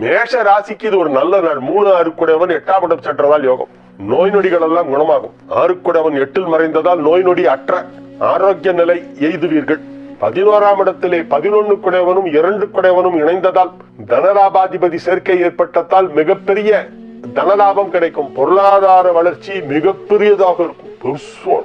மேஷ ராசிக்கு இது ஒரு நல்ல நாள். மூணு அருக்குடையவன் எட்டாம் இடம் சென்றதால் யோகம். நோய் நொடிகள் எல்லாம் குணமாகும். ஆறுக்குடையவன் எட்டில் மறைந்ததால் நோய் நொடி அற்ற ஆரோக்கிய நிலை எய்துவீர்கள். பதினோராம் இடத்திலே பதினொன்னு குடையவனும் இரண்டு குடையவனும் இணைந்ததால் தனலாபாதிபதி சேர்க்கை ஏற்பட்டதால் மிகப்பெரிய தனலாபம் கிடைக்கும். பொருளாதார வளர்ச்சி மிகப்பெரியதாக இருக்கும். பெருசா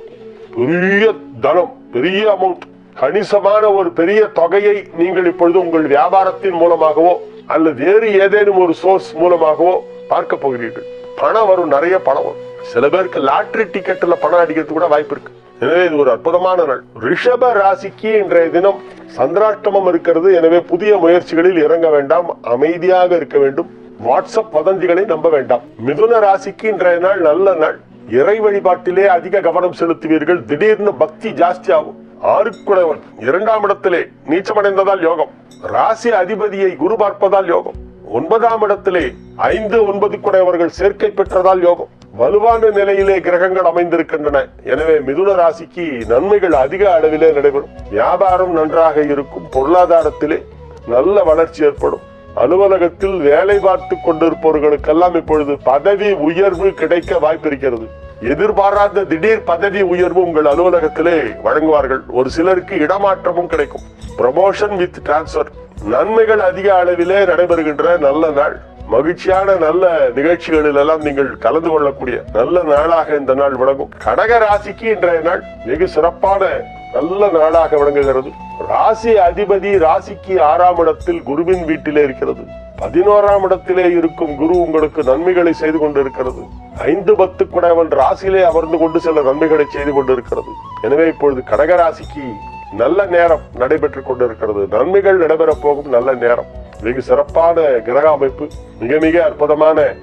பெரிய தனம் பெரிய அமௌண்ட் கணிசமான ஒரு பெரிய தொகையை நீங்கள் இப்பொழுது உங்கள் வியாபாரத்தின் மூலமாகவோ அல்லது வேறு ஏதேனும் ஒரு சோர்ஸ் மூலமாகவோ பார்க்க போகிறீர்கள். பணம் வரும் நிறைய பணம் வரும். சில பேருக்கு லாட்ரி டிக்கெட்ல பணம் அடிக்கிறதுக்கு கூட வாய்ப்பு இருக்கு. எனவே இது ஒரு அற்புதமான நாள். ரிஷப ராசிக்கு இன்றைய தினம் சந்திராஷ்டமம் இருக்கிறது. எனவே புதிய முயற்சிகளில் இறங்க வேண்டாம். அமைதியாக இருக்க வேண்டும். வாட்ஸ்அப் வதந்திகளை நம்ப வேண்டாம். மிதுன ராசிக்கு இன்றைய நாள் நல்ல நாள். இறை வழிபாட்டிலே அதிக கவனம் செலுத்துவீர்கள். திடீர்னு பக்தி ஜாஸ்தி ஆகும் ஆறுக்குடைவன் இரண்டாம் இடத்திலே நீச்சமடைந்ததால் யோகம். ராசி அதிபதியை குரு பார்ப்பதால் யோகம். ஒன்பதாம் இடத்திலே ஐந்து ஒன்பது குடையவர்கள் சேர்க்கை பெற்றதால் யோகம். வலுவான நிலையிலே கிரகங்கள் அமைந்திருக்கின்றன. எனவே மிதுன ராசிக்கு நன்மைகள் அதிக அளவிலே நடைபெறும். வியாபாரம் நன்றாக இருக்கும். பொருளாதாரத்திலே நல்ல வளர்ச்சி ஏற்படும். அலுவலகத்தில் வேலை பார்த்து கொண்டிருப்பவர்களுக்கெல்லாம் இப்பொழுது பதவி உயர்வு கிடைக்க வாய்ப்பு இருக்கிறது எதிர்பாராத திடீர் பதவி உயர்வு உங்கள் அலுவலகத்திலே வழங்குவார்கள். ஒரு சிலருக்கு இடமாற்றமும் கிடைக்கும். ப்ரமோஷன் வித் டிரான்ஸ்பர் நன்மைகள் அதிக அளவிலே நடைபெறுகின்ற நல்ல நாள். மகிழ்ச்சியான நல்ல நிகழ்ச்சிகளில் எல்லாம் நீங்கள் கலந்து கொள்ளக்கூடிய நல்ல நாளாக இந்த நாள் விளங்கும். கடக ராசிக்கு இன்றைய நாள் வெகு சிறப்பான நல்ல நாளாக விளங்குகிறது. ராசி அதிபதி ராசிக்கு ஆறாம் இடத்தில் குருவின் வீட்டிலே இருக்கிறது. பதினோராம் இடத்திலே இருக்கும் குரு உங்களுக்கு நன்மைகளை செய்து கொண்டிருக்கிறது. ஐந்து பத்து குடைவன் ராசியிலே அமர்ந்து கொண்டு சில நன்மைகளை செய்து கொண்டிருக்கிறது. எனவே இப்பொழுது கடக ராசிக்கு நல்ல நேரம் நடைபெற்றுக் கொண்டிருக்கிறது. நன்மைகள் நடைபெறப் போகும் நல்ல நேரம். மிக சிறப்பான கிரக அமைப்பு மிக மிக அற்புதமான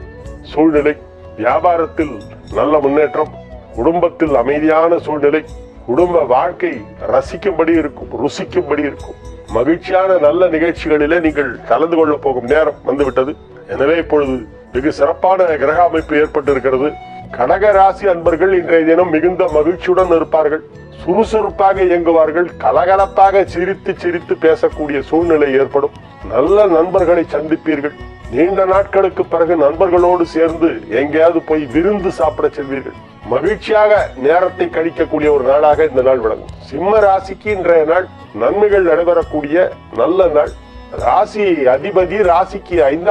சூழ்நிலை. வியாபாரத்தில் நல்ல முன்னேற்றம் குடும்பத்தில் அமைதியான சூழ்நிலை. குடும்ப வாழ்க்கை ரசிக்கும்படி இருக்கும் ருசிக்கும்படி இருக்கும். மகிழ்ச்சியான நல்ல நிகழ்ச்சிகளிலே நீங்கள் கலந்து கொள்ள போகும் நேரம் வந்துவிட்டது. எனவே இப்பொழுது வெகு சிறப்பான கிரக அமைப்பு ஏற்பட்டு இருக்கிறது கடக ராசி அன்பர்கள் இன்றைய தினம் மிகுந்த மகிழ்ச்சியுடன் இருப்பார்கள். சுறுசுறுப்பாக இயங்குவார்கள். கலகலப்பாக சிரித்து சிரித்து பேசக்கூடிய சூழ்நிலை ஏற்படும். நல்ல நண்பர்களை சந்திப்பீர்கள். நீண்ட நாட்களுக்கு பிறகு நண்பர்களோடு சேர்ந்து எங்கேயாவது போய் விருந்து சாப்பிட செல்வீர்கள். மகிழ்ச்சியாக நேரத்தை கழிக்கக்கூடிய ஒரு நாளாக இந்த நாள் விளங்கும். சிம்ம ராசிக்கு இன்றைய நாள் நன்மைகள் நடைபெறக்கூடிய நல்ல நாள். ராசி அதிபதி ராசிக்கு ஐந்தாம்